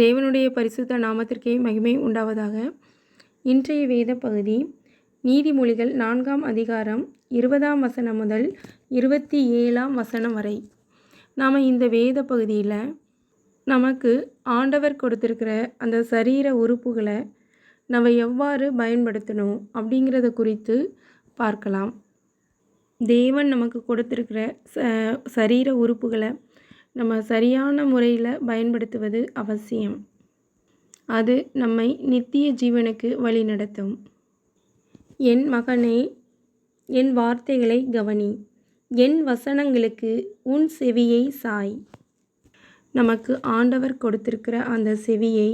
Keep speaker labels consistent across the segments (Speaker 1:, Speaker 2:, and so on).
Speaker 1: தேவனுடைய பரிசுத்த நாமத்திற்கே மகிமை உண்டாவதாக. இன்றைய வேத பகுதி நீதிமொழிகள் நான்காம் அதிகாரம் இருபதாம் வசனம் முதல் இருபத்தி ஏழாம் வசனம் வரை. நாம் இந்த வேத பகுதியில் நமக்கு ஆண்டவர் கொடுத்துருக்கிற அந்த சரீர உறுப்புகளை நம்ம எவ்வாறு பயன்படுத்தணும் அப்படிங்கிறத குறித்து பார்க்கலாம். தேவன் நமக்கு கொடுத்துருக்கிற ச சரீர உறுப்புகளை நம்ம சரியான முறையில் பயன்படுத்துவது அவசியம். அது நம்மை நித்திய ஜீவனுக்கு வழிநடத்தும் என் மகனே என் வார்த்தைகளை கவனி. என் வசனங்களுக்கு உன் செவியை சாய். நமக்கு ஆண்டவர் கொடுத்திருக்கிற அந்த செவியை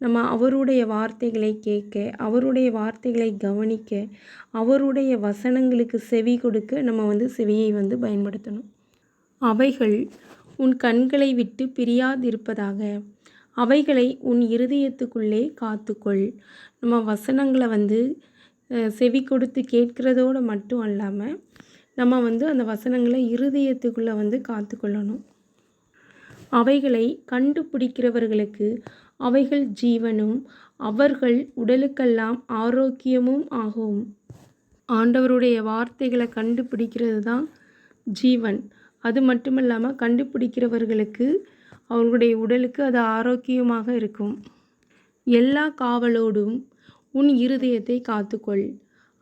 Speaker 1: நம்ம அவருடைய வார்த்தைகளை கேட்க அவருடைய வார்த்தைகளை கவனிக்க அவருடைய வசனங்களுக்கு செவி கொடுக்க நம்ம வந்து செவியை வந்து பயன்படுத்தணும். அவைகள் உன் கண்களை விட்டு பிரியாதிருப்பதாக. அவைகளை உன் இருதயத்துக்குள்ளே காத்துக்கொள். நம்ம வசனங்களை வந்து செவி கொடுத்து கேட்கிறதோடு மட்டும் அல்லாமல் நம்ம வந்து அந்த வசனங்களை இருதயத்துக்குள்ளே வந்து காத்துக்கொள்ளணும். அவைகளை கண்டுபிடிக்கிறவர்களுக்கு அவைகள் ஜீவனும் அவர்கள் உடலுக்கெல்லாம் ஆரோக்கியமும் ஆகும். ஆண்டவருடைய வார்த்தைகளை கண்டுபிடிக்கிறது தான் ஜீவன். அது மட்டும் இல்லாமல் கண்டுபிடிக்கிறவர்களுக்கு அவர்களுடைய உடலுக்கு அது ஆரோக்கியமாக இருக்கும். எல்லா காவலோடும் உன் இருதயத்தை காத்துக்கொள்.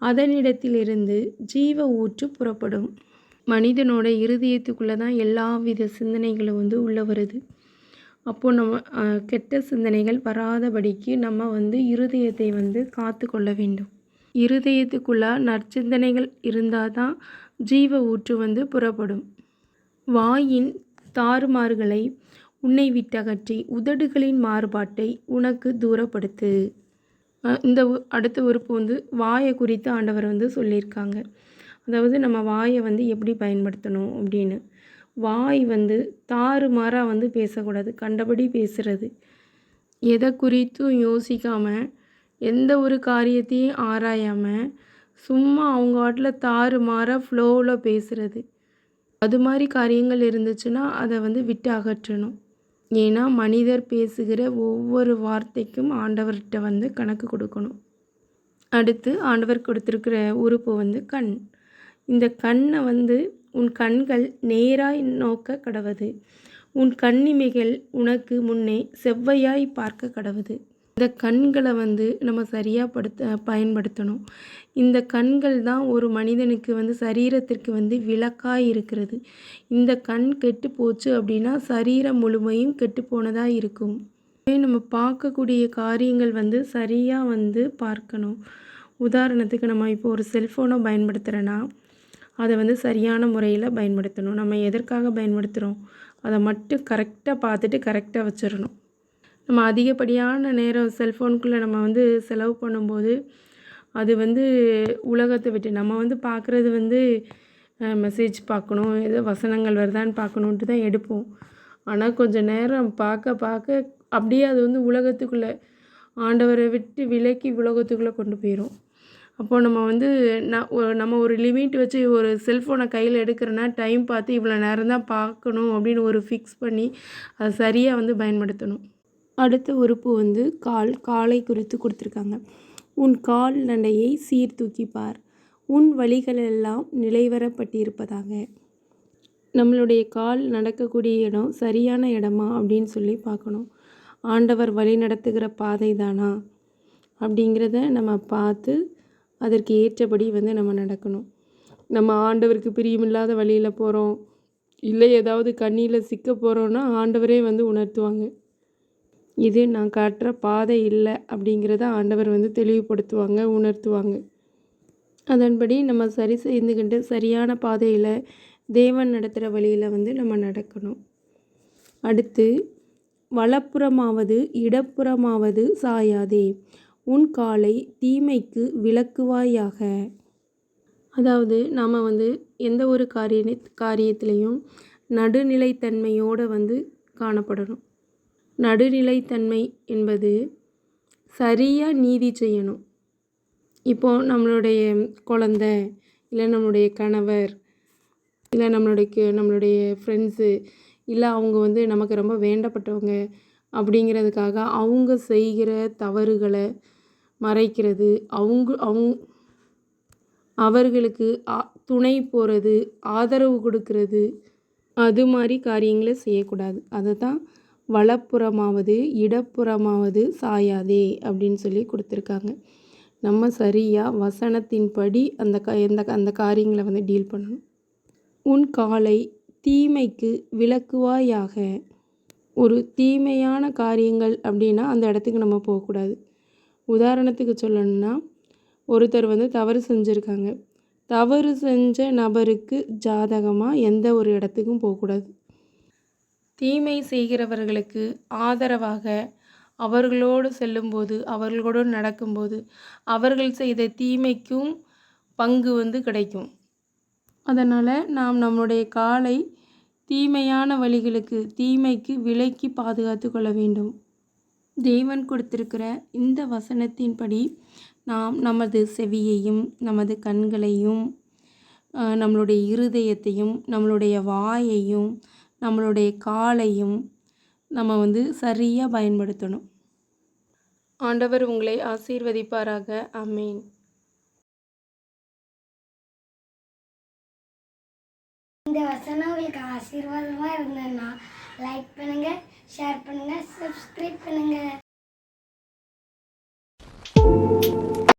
Speaker 1: அதனிடத்திலிருந்து ஜீவ ஊற்று புறப்படும். மனிதனோட இருதயத்துக்குள்ளே தான் எல்லா வித சிந்தனைகளும் வந்து உள்ளே வருது. அப்போது நம்ம கெட்ட சிந்தனைகள் வராதபடிக்கு நம்ம வந்து இருதயத்தை வந்து காத்து கொள்ள வேண்டும். இருதயத்துக்குள்ளே நற்சிந்தனைகள் இருந்தால் தான் ஜீவ ஊற்று வந்து புறப்படும். வாயின் தாறுமாறுகளை உன்னை விட்டகற்றி உதடுகளின் மாறுபாட்டை உனக்கு தூரப்படுத்து. இந்த அடுத்த உறுப்பு வந்து வாயை குறித்து ஆண்டவர் வந்து சொல்லியிருக்காங்க. அதாவது நம்ம வாயை வந்து எப்படி பயன்படுத்தணும் அப்படின்னு. வாய் வந்து தாறுமாறாக வந்து பேசக்கூடாது கண்டபடி பேசுகிறது எதை குறித்தும் யோசிக்காமல் எந்த ஒரு காரியத்தையும் ஆராயாமல் சும்மா அவங்க வாட்டில் தாறுமாறாக ஃப்ளோவில் பேசுகிறது அது மாதிரி காரியங்கள் இருந்துச்சுன்னா அதை வந்து விட்டு அகற்றணும். ஏன்னா மனிதர் பேசுகிற ஒவ்வொரு வார்த்தைக்கும் ஆண்டவர்கிட்ட வந்து கணக்கு கொடுக்கணும். அடுத்து ஆண்டவர் கொடுத்துருக்கிற உறுப்பு வந்து கண். இந்த கண்ணை வந்து உன் கண்கள் நேராய் நோக்க கடவுது. உன் கண்ணிமைகள் உனக்கு முன்னே செவ்வையாய் பார்க்க கடவுது. இந்த கண்களை வந்து நம்ம சரியாக படுத்த பயன்படுத்தணும். இந்த கண்கள் தான் ஒரு மனிதனுக்கு வந்து சரீரத்திற்கு வந்து விளக்காக இருக்கிறது. இந்த கண் கெட்டு போச்சு அப்படின்னா சரீரம் முழுமையும் கெட்டு போனதாக இருக்கும். நம்ம பார்க்கக்கூடிய காரியங்கள் வந்து சரியாக வந்து பார்க்கணும். உதாரணத்துக்கு நம்ம இப்போ ஒரு செல்ஃபோனை பயன்படுத்துகிறேன்னா அதை வந்து சரியான முறையில் பயன்படுத்தணும். நம்ம எதற்காக பயன்படுத்துகிறோம் அதை மட்டும் கரெக்டாக பார்த்துட்டு கரெக்டாக வச்சிடணும். நம்ம அதிகப்படியான நேரம் செல்ஃபோனுக்குள்ளே நம்ம வந்து செலவு பண்ணும்போது அது வந்து உலகத்தை விட்டு நம்ம வந்து பார்க்குறது வந்து மெசேஜ் பார்க்கணும் ஏதோ வசனங்கள் வருதான்னு பார்க்கணுன்ட்டு தான் எடுப்போம். ஆனால் கொஞ்சம் நேரம் பார்க்க பார்க்க அப்படியே அது வந்து உலகத்துக்குள்ளே ஆண்டவரை விட்டு விலக்கி உலகத்துக்குள்ளே கொண்டு போயிடும் அப்போது நம்ம வந்து நான் நம்ம ஒரு லிமிட் வச்சு ஒரு செல்ஃபோனை கையில் எடுக்கிறோன்னா டைம் பார்த்து இவ்வளோ நேரம் தான் பார்க்கணும் அப்படின்னு ஒரு ஃபிக்ஸ் பண்ணி அதை சரியாக வந்து பயன்படுத்தணும். அடுத்த உறுப்பு வந்து கால் காலை குறித்து கொடுத்துருக்காங்க. உன் கால் நடையை சீர்தூக்கிப்பார் உன் வழிகளெல்லாம் நிலைவரப்பட்டிருப்பதாக. நம்மளுடைய கால் நடக்கக்கூடிய இடம் சரியான இடமா அப்படின்னு சொல்லி பார்க்கணும். ஆண்டவர் வழி நடத்துகிற பாதை தானா? அப்படிங்கிறத நம்ம பார்த்து அதற்கு ஏற்றபடி வந்து நம்ம நடக்கணும். நம்ம ஆண்டவருக்கு பிரியமில்லாத வழியில் போகிறோம் இல்லை ஏதாவது கண்ணியில் சிக்க போகிறோன்னா ஆண்டவரே வந்து உணர்த்துவாங்க. இது நான் காட்டுற பாதை இல்லை அப்படிங்கிறத ஆண்டவர் வந்து தெளிவுபடுத்துவாங்க உணர்த்துவாங்க. அதன்படி நம்ம சரி செய்துக்கிட்டு சரியான பாதையில் தேவன் நடத்துகிற வழியில் வந்து நம்ம நடக்கணும். அடுத்து வலப்புறமாவது இடப்புறமாவது சாயாதே. உன் காலை தீமைக்கு விளக்குவாயாக. அதாவது நாம் வந்து எந்த ஒரு காரிய காரியத்திலையும் நடுநிலைத்தன்மையோடு வந்து காணப்படணும். நடுநிலைத்தன்மை என்பது சரியாக நீதி செய்யணும். இப்போது நம்மளுடைய குழந்த இல்லை நம்மளுடைய கணவர் இல்லை நம்மளுடைய நம்மளுடைய ஃப்ரெண்ட்ஸு இல்லை அவங்க வந்து நமக்கு ரொம்ப வேண்டப்பட்டவங்க அப்படிங்கிறதுக்காக அவங்க செய்கிற தவறுகளை மறைக்கிறது. அவங்க அவங்க அவர்களுக்கு துணை போகிறது ஆதரவு கொடுக்கறது. அது மாதிரி காரியங்களை செய்யக்கூடாது. அதை தான் வலப்புறமாவது இடப்புறமாவது சாயாதே அப்படின்னு சொல்லி கொடுத்துருக்காங்க. நம்ம சரியாக வசனத்தின்படி அந்த க எந்த அந்த காரியங்களை வந்து டீல் பண்ணணும். உன் காலை தீமைக்கு விளக்குவாயாக. ஒரு தீமையான காரியங்கள் அப்படின்னா அந்த இடத்துக்கு நம்ம போகக்கூடாது. உதாரணத்துக்கு சொல்லணும்னா ஒருத்தர் வந்து தவறு செஞ்சுருக்காங்க. தவறு செஞ்ச நபருக்கு ஜாதகமாக எந்த ஒரு இடத்துக்கும் போகக்கூடாது. தீமை செய்கிறவர்களுக்கு ஆதரவாக அவர்களோடு செல்லும்போது அவர்களோடு நடக்கும்போது அவர்கள் செய்த தீமைக்கும் பங்கு வந்து கிடைக்கும். அதனால் நாம் நம்முடைய காலை தீமையான வழிகளுக்கு தீமைக்கு விலக்கி பாதுகாத்து கொள்ள வேண்டும். தேவன் கொடுத்திருக்கிற இந்த வசனத்தின்படி நாம் நமது செவியையும் நமது கண்களையும் நம்மளுடைய இருதயத்தையும் நம்மளுடைய வாயையும் நம்மளுடைய காலையும் நம்ம வந்து சரியாக பயன்படுத்தணும். ஆண்டவர் உங்களை ஆசீர்வதிப்பாராக. ஆமென்.
Speaker 2: இந்த வசனம் உங்களுக்கு ஆசீர்வாதமாக இருந்ததுன்னா லைக் பண்ணுங்கள் ஷேர் பண்ணுங்கள் சப்ஸ்கிரைப் பண்ணுங்கள்